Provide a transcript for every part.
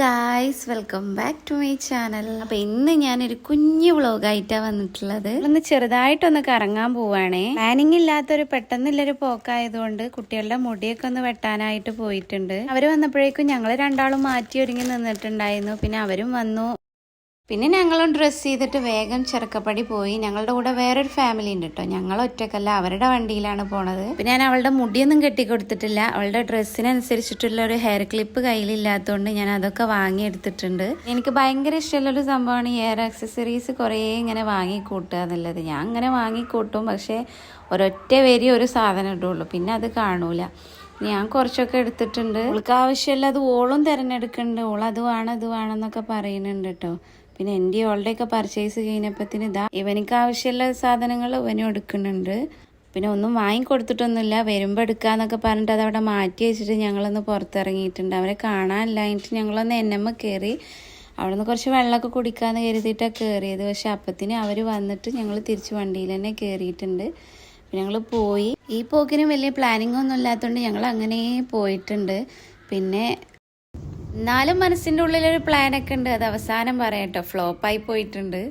Guys welcome back to my channel അപ്പൊ ഇന്ന് ഞാനൊരു കുഞ്ഞു വ്ളോഗായിട്ടാണ് വന്നിട്ടുള്ളത്. ഒന്ന് ചെറുതായിട്ടൊന്ന് കറങ്ങാൻ പോവാണേ. പ്ലാനിങ് ഇല്ലാത്തൊരു പെട്ടെന്നുള്ളൊരു പോക്കായതുകൊണ്ട് കുട്ടികളുടെ മുടിയൊക്കെ ഒന്ന് വെട്ടാനായിട്ട് പോയിട്ടുണ്ട്. അവർ വന്നപ്പോഴേക്കും ഞങ്ങൾ രണ്ടാളും മാറ്റി ഒരുങ്ങി നിന്നിട്ടുണ്ടായിരുന്നു. പിന്നെ അവരും വന്നു. പിന്നെ ഞങ്ങളും ഡ്രസ്സ് ചെയ്തിട്ട് വേഗം ചെറുക്കപ്പടി പോയി. ഞങ്ങളുടെ കൂടെ വേറൊരു ഫാമിലി ഉണ്ട് കേട്ടോ ഞങ്ങൾ ഒറ്റക്കല്ല അവരുടെ വണ്ടിയിലാണ് പോണത്. പിന്നെ ഞാൻ അവളുടെ മുടിയൊന്നും കെട്ടിക്കൊടുത്തിട്ടില്ല. അവളുടെ ഡ്രസ്സിനനുസരിച്ചിട്ടുള്ള ഒരു ഹെയർ ക്ലിപ്പ് കയ്യിലില്ലാത്തതുകൊണ്ട് ഞാൻ അതൊക്കെ വാങ്ങിയെടുത്തിട്ടുണ്ട്. എനിക്ക് ഭയങ്കര ഇഷ്ടമുള്ളൊരു സംഭവമാണ് ഈ ഹെയർ ആക്സസറീസ് കുറേ ഇങ്ങനെ വാങ്ങിക്കൂട്ടുക എന്നുള്ളത്. ഞാൻ അങ്ങനെ വാങ്ങിക്കൂട്ടും പക്ഷേ ഒരൊറ്റ വരി ഒരു സാധനം ഇടുള്ളൂ. പിന്നെ അത് കാണൂല. ഞാൻ കുറച്ചൊക്കെ എടുത്തിട്ടുണ്ട്. അവൾക്ക് ആവശ്യമില്ല അത് ഓളും തിരഞ്ഞെടുക്കുന്നുണ്ട്. ഓൾ അത് വേണം അത് വേണം എന്നൊക്കെ പറയുന്നുണ്ട് കേട്ടോ പിന്നെ എന്റെ ഓളുടെയൊക്കെ പർച്ചേസ് കഴിഞ്ഞപ്പത്തിന് ഇതാ ഇവനിക്ക് ആവശ്യമുള്ള സാധനങ്ങൾ ഇവനും എടുക്കുന്നുണ്ട്. പിന്നെ ഒന്നും വാങ്ങിക്കൊടുത്തിട്ടൊന്നുമില്ല. വരുമ്പോൾ എടുക്കാന്നൊക്കെ പറഞ്ഞിട്ട് അതവിടെ മാറ്റി വെച്ചിട്ട് ഞങ്ങളൊന്ന് പുറത്തിറങ്ങിയിട്ടുണ്ട്. അവരെ കാണാനില്ലായിട്ട് ഞങ്ങളൊന്ന് എന്നമ്മ കയറി അവിടെ നിന്ന് കുറച്ച് വെള്ളമൊക്കെ കുടിക്കാമെന്ന് കരുതിയിട്ടാണ് കയറിയത് പക്ഷെ അപ്പത്തിന് അവർ വന്നിട്ട് ഞങ്ങൾ തിരിച്ച് വണ്ടിയിൽ തന്നെ കയറിയിട്ടുണ്ട് പിന്നെ ഞങ്ങൾ പോയി. ഈ പോക്കിന് വലിയ പ്ലാനിങ് ഒന്നും ഇല്ലാത്തതുകൊണ്ട് ഞങ്ങൾ അങ്ങനെ പോയിട്ടുണ്ട്. പിന്നെ എന്നാലും മനസ്സിന്റെ ഉള്ളിലൊരു പ്ലാനൊക്കെ ഉണ്ട്. അത് അവസാനം പറയാം കേട്ടോ ഫ്ലോപ്പായി പോയിട്ടുണ്ട്.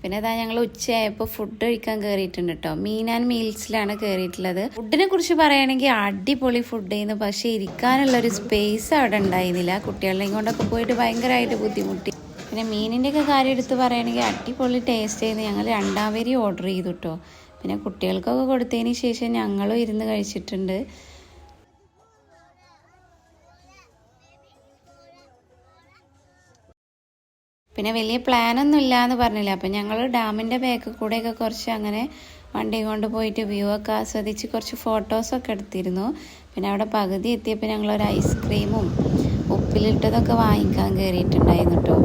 പിന്നെ അതാ ഞങ്ങൾ ഉച്ചയായപ്പോൾ ഫുഡ് കഴിക്കാൻ കയറിയിട്ടുണ്ട് കേട്ടോ മീൻ ആൻഡ് മീൽസിലാണ് കയറിയിട്ടുള്ളത് ഫുഡിനെ കുറിച്ച് പറയുകയാണെങ്കിൽ അടിപൊളി ഫുഡ് ചെയ്യുന്നു പക്ഷേ ഇരിക്കാനുള്ള ഒരു സ്പേസ് അവിടെ ഉണ്ടായിരുന്നില്ല. കുട്ടികളെയും കൊണ്ടൊക്കെ പോയിട്ട് ഭയങ്കരമായിട്ട് ബുദ്ധിമുട്ടി. പിന്നെ മീനിന്റെയൊക്കെ കാര്യം എടുത്ത് പറയുകയാണെങ്കിൽ അടിപൊളി ടേസ്റ്റ് ചെയ്യുന്നു ഞങ്ങൾ രണ്ടാം വരി ഓർഡർ ചെയ്തു കേട്ടോ പിന്നെ കുട്ടികൾക്കൊക്കെ കൊടുത്തതിന് ശേഷം ഞങ്ങളും ഇരുന്ന് കഴിച്ചിട്ടുണ്ട്. പിന്നെ വലിയ പ്ലാനൊന്നും ഇല്ല എന്ന് പറഞ്ഞില്ല. അപ്പം ഞങ്ങൾ ഡാമിന്റെ ബാക്ക് കൂടെയൊക്കെ കുറച്ച് അങ്ങനെ വണ്ടി കൊണ്ട് പോയിട്ട് വ്യൂ ഒക്കെ ആസ്വദിച്ച് കുറച്ച് ഫോട്ടോസൊക്കെ എടുത്തിരുന്നു. പിന്നെ അവിടെ പകുതി എത്തിയപ്പോൾ ഞങ്ങൾ ഒരു ഐസ്ക്രീമും ഉപ്പിലിട്ടതൊക്കെ വാങ്ങിക്കാൻ കയറിയിട്ടുണ്ടായിരുന്നു കേട്ടോ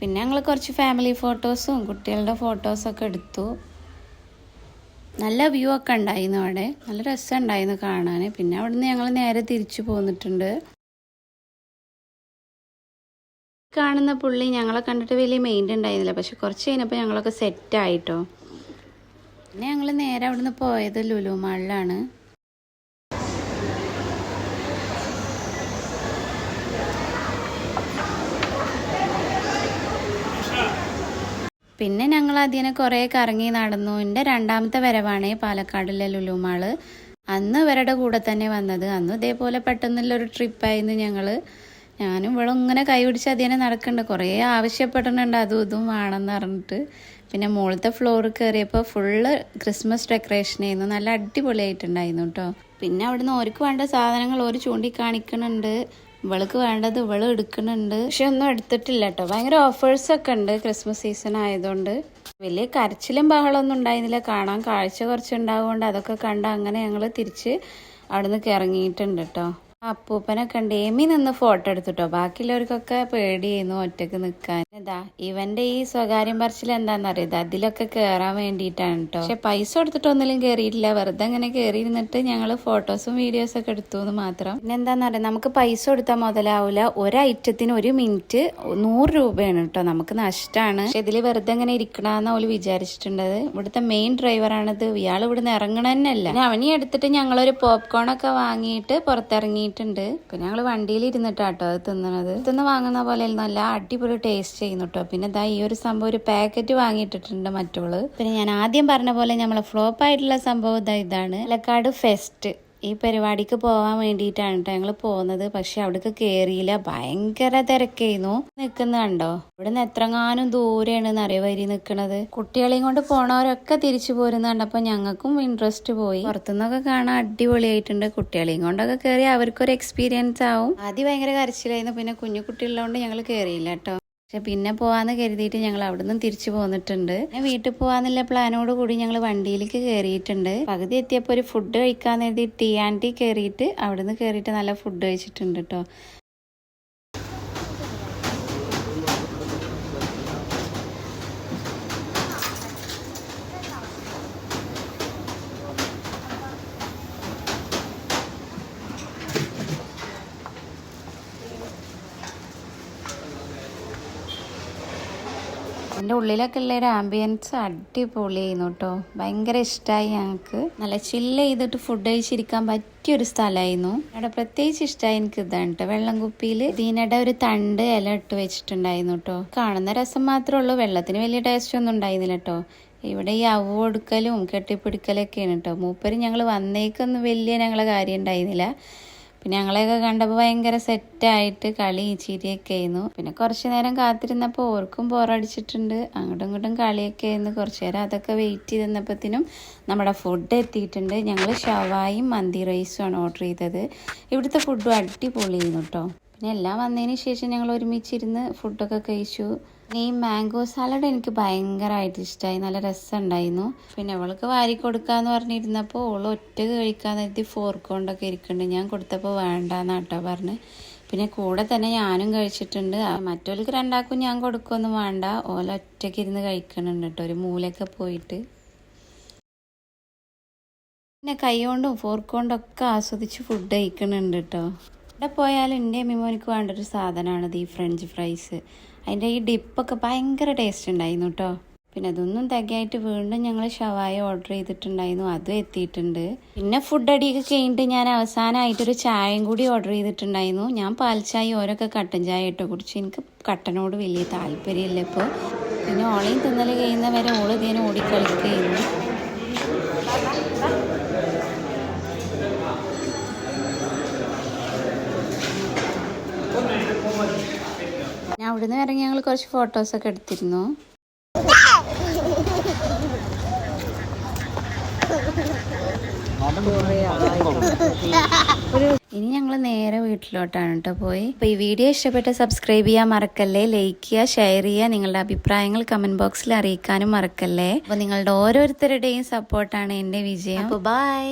പിന്നെ ഞങ്ങൾ കുറച്ച് ഫാമിലി ഫോട്ടോസും കുട്ടികളുടെ ഫോട്ടോസൊക്കെ എടുത്തു. നല്ല വ്യൂ ഒക്കെ ഉണ്ടായിരുന്നു അവിടെ. നല്ല രസമുണ്ടായിരുന്നു കാണാൻ പിന്നെ അവിടുന്ന് ഞങ്ങൾ നേരെ തിരിച്ചു പോന്നിട്ടുണ്ട്. കാണുന്ന പുള്ളി ഞങ്ങളെ കണ്ടിട്ട് വലിയ മെയിന്റെ ഉണ്ടായിരുന്നില്ല. പക്ഷെ കുറച്ച് കഴിഞ്ഞപ്പോൾ ഞങ്ങളൊക്കെ സെറ്റ് ആയിട്ടോ. പിന്നെ ഞങ്ങൾ നേരെ അവിടുന്ന് പോയത് ലുലു മാളിലാണ്. പിന്നെ ഞങ്ങൾ അതിനെ കുറേ കറങ്ങി നടന്നു. എന്റെ രണ്ടാമത്തെ വരവാണ് പാലക്കാടിലെ ലുലു മാൾ. അന്ന് ഇവരുടെ കൂടെ തന്നെ വന്നത്. അന്ന് ഇതേപോലെ പെട്ടെന്നുള്ളൊരു ട്രിപ്പായിരുന്നു ഞങ്ങൾ ഞാനും ഇവിടെ ഇങ്ങനെ കൈ പിടിച്ച് അതിനെ നടക്കുന്നുണ്ട് കുറേ ആവശ്യപ്പെടുന്നുണ്ട് അതും ഇതും വേണമെന്ന് പറഞ്ഞിട്ട്. പിന്നെ മുകളിലത്തെ ഫ്ലോർ കയറിയപ്പോൾ ഫുള്ള് ക്രിസ്മസ് ഡെക്കറേഷൻ ആയിരുന്നു. നല്ല അടിപൊളിയായിട്ടുണ്ടായിരുന്നു കേട്ടോ പിന്നെ അവിടുന്ന് ഓർക്ക് വേണ്ട സാധനങ്ങൾ ഓര് ചൂണ്ടിക്കാണിക്കുന്നുണ്ട് ഇവൾക്ക് വേണ്ടത് ഇവൾ എടുക്കുന്നുണ്ട് പക്ഷെ ഒന്നും എടുത്തിട്ടില്ല കേട്ടോ ഭയങ്കര ഓഫേഴ്സൊക്കെ ഉണ്ട് ക്രിസ്മസ് സീസൺ ആയതുകൊണ്ട്. വലിയ കരച്ചിലും ബഹളമൊന്നും ഉണ്ടായിരുന്നില്ല. കാണാൻ കാഴ്ച കുറച്ച് ഉണ്ടാവുകൊണ്ട് അതൊക്കെ കണ്ട് അങ്ങനെ ഞങ്ങൾ തിരിച്ച് അവിടുന്ന് ഇറങ്ങിയിട്ടുണ്ട് കേട്ടോ അപ്പൂപ്പനെ കണ്ട് ഏമി നിന്ന് ഫോട്ടോ എടുത്തുട്ടോ. ബാക്കിയുള്ളവർക്കൊക്കെ പേടിയായിരുന്നു ഒറ്റയ്ക്ക് നിക്കാൻ. ഇതാ ഇവന്റെ ഈ സ്വകാര്യം പറച്ചിൽ എന്താണെന്നറിയത് അതിലൊക്കെ കേറാൻ വേണ്ടിയിട്ടാണ് കേട്ടോ പക്ഷെ പൈസ കൊടുത്തിട്ടൊന്നിലും കയറിയിട്ടില്ല വെറുതെ അങ്ങനെ കയറി ഇരുന്നിട്ട് ഫോട്ടോസും വീഡിയോസും ഒക്കെ എടുത്തു എന്ന് മാത്രം. പിന്നെ എന്താണെന്നറിയാം നമുക്ക് പൈസ കൊടുത്താൽ മുതലാവില്ല ഒരു ഐറ്റത്തിന് ഒരു മിനിറ്റ് നൂറ് രൂപയാണ് കേട്ടോ നമുക്ക് നഷ്ടമാണ് പക്ഷെ ഇതിൽ വെറുതെ ഇങ്ങനെ ഇരിക്കണമെന്ന് അവൾ വിചാരിച്ചിട്ടുണ്ടത്. ഇവിടുത്തെ മെയിൻ ഡ്രൈവറാണിത് ഇയാൾ ഇവിടുന്ന് ഇറങ്ങണന്നല്ല. അവനെ എടുത്തിട്ട് ഞങ്ങളൊരു പോപ്കോൺ ഒക്കെ വാങ്ങിയിട്ട് പുറത്തിറങ്ങി വാങ്ങിയിട്ടുണ്ട് പിന്നെ ഞങ്ങൾ വണ്ടിയിൽ ഇരുന്നിട്ടാട്ടോ അത് തിന്നണത്. തിന്ന് വാങ്ങുന്ന പോലെ നല്ല അടിപൊളി ടേസ്റ്റ് ചെയ്യുന്നു കേട്ടോ പിന്നെ ഇതാ ഈ ഒരു സംഭവം ഒരു പാക്കറ്റ് വാങ്ങിയിട്ടിട്ടുണ്ട് മറ്റോൾ പിന്നെ ഞാൻ ആദ്യം പറഞ്ഞ പോലെ നമ്മളെ ഫ്ലോപ്പ് ആയിട്ടുള്ള സംഭവം ഇതാ ഇതാണ്. പാലക്കാട് ഫെസ്റ്റ് ഈ പരിപാടിക്ക് പോകാൻ വേണ്ടിയിട്ടാണ് കേട്ടോ ഞങ്ങൾ പോകുന്നത്. പക്ഷെ അവിടേക്ക് കയറിയില്ല ഭയങ്കര തിരക്കായിരുന്നു. നിൽക്കുന്ന കണ്ടോ? ഇവിടെ നിന്ന് എത്രങ്ങാനും ദൂരെയാണ് അറിയ വരി നിൽക്കുന്നത് കുട്ടികളെയും കൊണ്ട് പോണവരൊക്കെ തിരിച്ചു പോരുന്ന കണ്ടപ്പോൾ ഞങ്ങൾക്കും ഇൻട്രസ്റ്റ് പോയി. പുറത്തുനിന്നൊക്കെ കാണാൻ അടിപൊളിയായിട്ടുണ്ട്. കുട്ടികളെയും കൊണ്ടൊക്കെ കയറി അവർക്കൊരു എക്സ്പീരിയൻസ് ആവും. ആദ്യം ഭയങ്കര കരച്ചിലായിരുന്നു. പിന്നെ കുഞ്ഞു കുട്ടികളുള്ളതുകൊണ്ട് ഞങ്ങൾ കയറിയില്ല കേട്ടോ പക്ഷെ പിന്നെ പോവാന്ന് കരുതിയിട്ട് ഞങ്ങൾ അവിടെ നിന്ന് തിരിച്ചു പോന്നിട്ടുണ്ട്. പിന്നെ വീട്ടിൽ പോവാന്നുള്ള പ്ലാനോട് കൂടി ഞങ്ങൾ വണ്ടിയിലേക്ക് കയറിയിട്ടുണ്ട് പകുതി എത്തിയപ്പോൾ ഒരു ഫുഡ് കഴിക്കാൻ കരുതി ടീ ആൻഡ് ടീ കയറിയിട്ട് അവിടെ നിന്ന് കയറിയിട്ട് നല്ല ഫുഡ് കഴിച്ചിട്ടുണ്ട് കേട്ടോ അതിന്റെ ഉള്ളിലൊക്കെ ഉള്ള ഒരു ആംബിയൻസ് അടിപൊളിയായിരുന്നു കേട്ടോ. ഭയങ്കര ഇഷ്ടമായി ഞങ്ങൾക്ക് നല്ല ചില്ല് ചെയ്തിട്ട് ഫുഡ് കഴിച്ചിരിക്കാൻ പറ്റിയൊരു സ്ഥലമായിരുന്നു. അവിടെ പ്രത്യേകിച്ച് ഇഷ്ടമായി എനിക്ക് ഇതാണ് കേട്ടോ. വെള്ളം കുപ്പിയിൽ ഇതിനിടെ ഒരു തണ്ട് ഇല ഇട്ട് വെച്ചിട്ടുണ്ടായിരുന്നു കേട്ടോ. കാണുന്ന രസം മാത്രമേ ഉള്ളൂ. വെള്ളത്തിന് വലിയ ടേസ്റ്റ് ഒന്നും ഉണ്ടായിരുന്നില്ല കേട്ടോ. ഇവിടെ ഈ അവ കൊടുക്കലും കെട്ടിപ്പിടിക്കലൊക്കെയാണ് കേട്ടോ. മൂപ്പര് ഞങ്ങൾ വന്നേക്കൊന്നും വലിയ ഞങ്ങളെ കാര്യം ഉണ്ടായിരുന്നില്ല. പിന്നെ ഞങ്ങളെയൊക്കെ കണ്ടപ്പോൾ ഭയങ്കര സെറ്റായിട്ട് കളി ചിരിയൊക്കെ ആയിരുന്നു. പിന്നെ കുറച്ച് നേരം കാത്തിരുന്നപ്പോൾ ഓർക്കും ബോറടിച്ചിട്ടുണ്ട്. അങ്ങോട്ടും ഇങ്ങോട്ടും കളിയൊക്കെ ആയിരുന്നു. കുറച്ച് നേരം അതൊക്കെ വെയിറ്റ് ചെയ്ത് നമ്മുടെ ഫുഡ് എത്തിയിട്ടുണ്ട്. ഞങ്ങൾ ഷവായും മന്തി റൈസും ആണ് ഓർഡർ ചെയ്തത്. ഇവിടുത്തെ ഫുഡും അടിപൊളിയായിരുന്നു കേട്ടോ പിന്നെ എല്ലാം വന്നതിന് ശേഷം ഞങ്ങൾ ഒരുമിച്ചിരുന്ന് ഫുഡൊക്കെ കഴിച്ചു. ഈ മാംഗോ സാലഡ് എനിക്ക് ഭയങ്കരമായിട്ട് ഇഷ്ടമായി നല്ല രസമുണ്ടായിരുന്നു പിന്നെ അവൾക്ക് വാരി കൊടുക്കാന്ന് പറഞ്ഞിരുന്നപ്പോൾ ഓൾ ഒറ്റ കഴിക്കാന്ന് കരുതി ഫോർക്ക് കൊണ്ടൊക്കെ ഇരിക്കുന്നുണ്ട് ഞാൻ കൊടുത്തപ്പോൾ വേണ്ടാന്ന് കേട്ടോ പറഞ്ഞ്. പിന്നെ കൂടെ തന്നെ ഞാനും കഴിച്ചിട്ടുണ്ട്. ആ, മറ്റവർക്ക് രണ്ടാക്കും ഞാൻ കൊടുക്കൊന്നും വേണ്ട. ഓല ഒറ്റയ്ക്ക് ഇരുന്ന് കഴിക്കണുണ്ട് കേട്ടോ ഒരു മൂലയൊക്കെ പോയിട്ട്. പിന്നെ കൈ കൊണ്ടും ഫോർക്ക് കൊണ്ടും ഒക്കെ ആസ്വദിച്ച് ഫുഡ് കഴിക്കണുണ്ട് കേട്ടോ. ഇവിടെ പോയാലും എന്റെ മിമോനിക്ക് വേണ്ട ഒരു സാധനമാണത് ഈ ഫ്രഞ്ച് ഫ്രൈസ്. അതിന്റെ ഈ ഡിപ്പൊക്കെ ഭയങ്കര ടേസ്റ്റ് ഉണ്ടായിരുന്നു കേട്ടോ പിന്നെ അതൊന്നും തികയായിട്ട് വീണ്ടും ഞങ്ങൾ ഷവായ ഓർഡർ ചെയ്തിട്ടുണ്ടായിരുന്നു അതും എത്തിയിട്ടുണ്ട്. പിന്നെ ഫുഡ് അടിയൊക്കെ കഴിഞ്ഞിട്ട് ഞാൻ അവസാനമായിട്ടൊരു ചായയും കൂടി ഓർഡർ ചെയ്തിട്ടുണ്ടായിരുന്നു. ഞാൻ പാൽച്ചായ ചായ ഓരോക്കെ കട്ടൻ ചായ ഇട്ടോ കുടിച്ച്. എനിക്ക് കട്ടനോട് വലിയ താല്പര്യമില്ല ഇപ്പോൾ. പിന്നെ ഓളയും തിന്നൽ കഴിയുന്നവരെ ഓൾ ഇതിനെ ഓടിക്കളിക്കുകയായിരുന്നു. അവിടുന്ന് ഇറങ്ങി ഞങ്ങൾ കുറച്ച് ഫോട്ടോസൊക്കെ എടുത്തിരുന്നു. ഇനി ഞങ്ങൾ നേരെ വീട്ടിലോട്ടാണ് കേട്ടോ പോയി. അപ്പോൾ ഈ വീഡിയോ ഇഷ്ടപ്പെട്ട സബ്സ്ക്രൈബ് ചെയ്യാൻ മറക്കല്ലേ? ലൈക്ക് ചെയ്യുക ഷെയർ ചെയ്യുക നിങ്ങളുടെ അഭിപ്രായങ്ങൾ കമന്റ് ബോക്സിൽ അറിയിക്കാനും മറക്കല്ലേ? അപ്പോൾ നിങ്ങളുടെ ഓരോരുത്തരുടെയും സപ്പോർട്ടാണ് എന്റെ വിജയം. അപ്പോൾ ബൈ